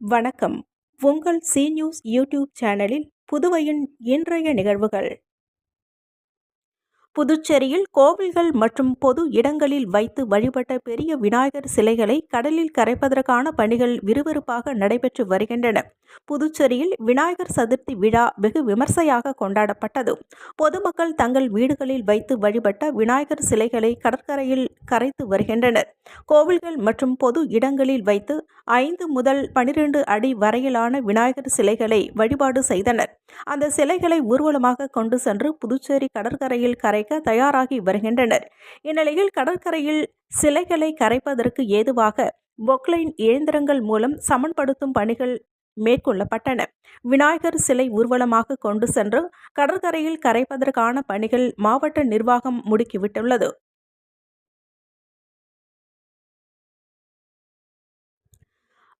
வணக்கம். உங்கள் C news YouTube சேனலில் புதுவையின் இன்றைய நிகழ்வுகள். புதுச்சேரியில் கோவில்கள் மற்றும் பொது இடங்களில் வைத்து வழிபட்ட பெரிய விநாயகர் சிலைகளை கடலில் கரைப்பதற்கான பணிகள் விறுவிறுப்பாக நடைபெற்று வருகின்றன. புதுச்சேரியில் விநாயகர் சதுர்த்தி விழா வெகு விமர்சையாக கொண்டாடப்பட்டது. பொதுமக்கள் தங்கள் வீடுகளில் வைத்து வழிபட்ட விநாயகர் சிலைகளை கடற்கரையில் கரைத்து வருகின்றனர். கோவில்கள் மற்றும் பொது இடங்களில் வைத்து ஐந்து முதல் பனிரெண்டு அடி வரையிலான விநாயகர் சிலைகளை வழிபாடு செய்தனர். அந்த சிலைகளை ஊர்வலமாக கொண்டு சென்று புதுச்சேரி கடற்கரையில் கரைக்க தயாராகி வருகின்றனர். இந்நிலையில் கடற்கரையில் சிலைகளை கரைப்பதற்கு ஏதுவாக பொக்லைன் இயந்திரங்கள் மூலம் சமன்படுத்தும் பணிகள் மேற்கொள்ளப்பட்டன. விநாயகர் சிலை ஊர்வலமாக கொண்டு சென்று கடற்கரையில் கரைப்பதற்கான பணிகள் மாவட்ட நிர்வாகம் முடுக்கிவிட்டுள்ளது.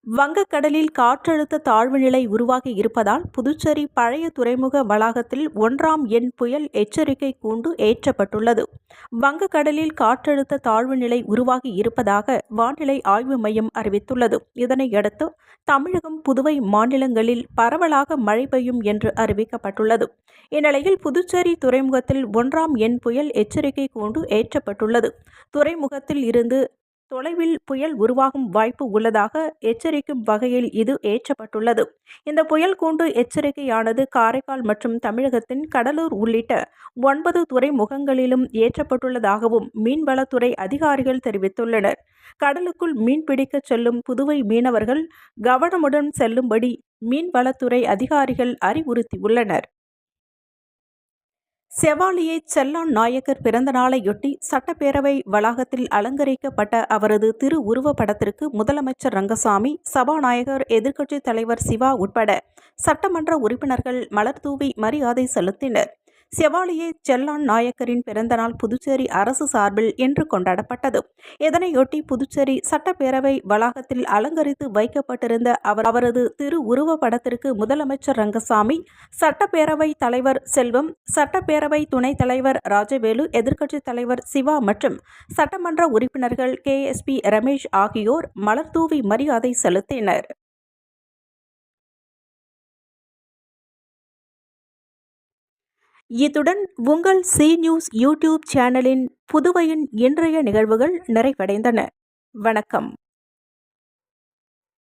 வங்கக்கடலில் காற்றழுத்த தாழ்வு நிலை உருவாகி இருப்பதால் புதுச்சேரி பழைய துறைமுக வளாகத்தில் ஒன்றாம் எண் புயல் எச்சரிக்கை கூண்டு ஏற்றப்பட்டுள்ளது. வங்கக்கடலில் காற்றழுத்த தாழ்வு நிலை உருவாகி இருப்பதாக வானிலை ஆய்வு மையம் அறிவித்துள்ளது. இதனையடுத்து தமிழகம் புதுவை மாநிலங்களில் பரவலாக மழை பெய்யும் என்று அறிவிக்கப்பட்டுள்ளது. இந்நிலையில் புதுச்சேரி துறைமுகத்தில் ஒன்றாம் எண் புயல் எச்சரிக்கை கூண்டு ஏற்றப்பட்டுள்ளது. துறைமுகத்தில் இருந்து தொலைவில் புயல் உருவாகும் வாய்ப்பு உள்ளதாக எச்சரிக்கும் வகையில் இது ஏற்றப்பட்டுள்ளது. இந்த புயல் கூண்டு எச்சரிக்கையானது காரைக்கால் மற்றும் தமிழகத்தின் கடலூர் உள்ளிட்ட ஒன்பது துறைமுகங்களிலும் ஏற்றப்பட்டுள்ளதாகவும் மீன்வளத்துறை அதிகாரிகள் தெரிவித்துள்ளனர். கடலுக்குள் மீன்பிடிக்கச் செல்லும் புதுவை மீனவர்கள் கவனமுடன் செல்லும்படி மீன்வளத்துறை அதிகாரிகள் அறிவுறுத்தியுள்ளனர். செவாலியை செல்லான் நாயக்கர் பிறந்த நாளையொட்டி சட்டப்பேரவை வளாகத்தில் அலங்கரிக்கப்பட்ட அவரது திரு உருவப்படத்திற்கு முதலமைச்சர் ரங்கசாமி சபாநாயகர் எதிர்க்கட்சித் தலைவர் சிவா உட்பட சட்டமன்ற உறுப்பினர்கள் மலர்தூவி மரியாதை செலுத்தினர். செவாலியே செல்லான் நாயக்கரின் பிறந்தநாள் புதுச்சேரி அரசு சார்பில் இன்று கொண்டாடப்பட்டது. இதனையொட்டி புதுச்சேரி சட்டப்பேரவை வளாகத்தில் அலங்கரித்து வைக்கப்பட்டிருந்த அவர் அவரது திரு உருவ படத்திற்கு முதலமைச்சர் ரங்கசாமி சட்டப்பேரவை தலைவர் செல்வம் சட்டப்பேரவை துணைத் தலைவர் ராஜவேலு எதிர்க்கட்சித் தலைவர் சிவா மற்றும் சட்டமன்ற உறுப்பினர்கள் கே எஸ் பி ரமேஷ் ஆகியோர் மலர்தூவி மரியாதை செலுத்தினர். இத்துடன் உங்கள் சி நியூஸ் யூடியூப் சேனலின் புதுவையின் இன்றைய நிகழ்வுகள் நிறைவடைந்தன. வணக்கம்.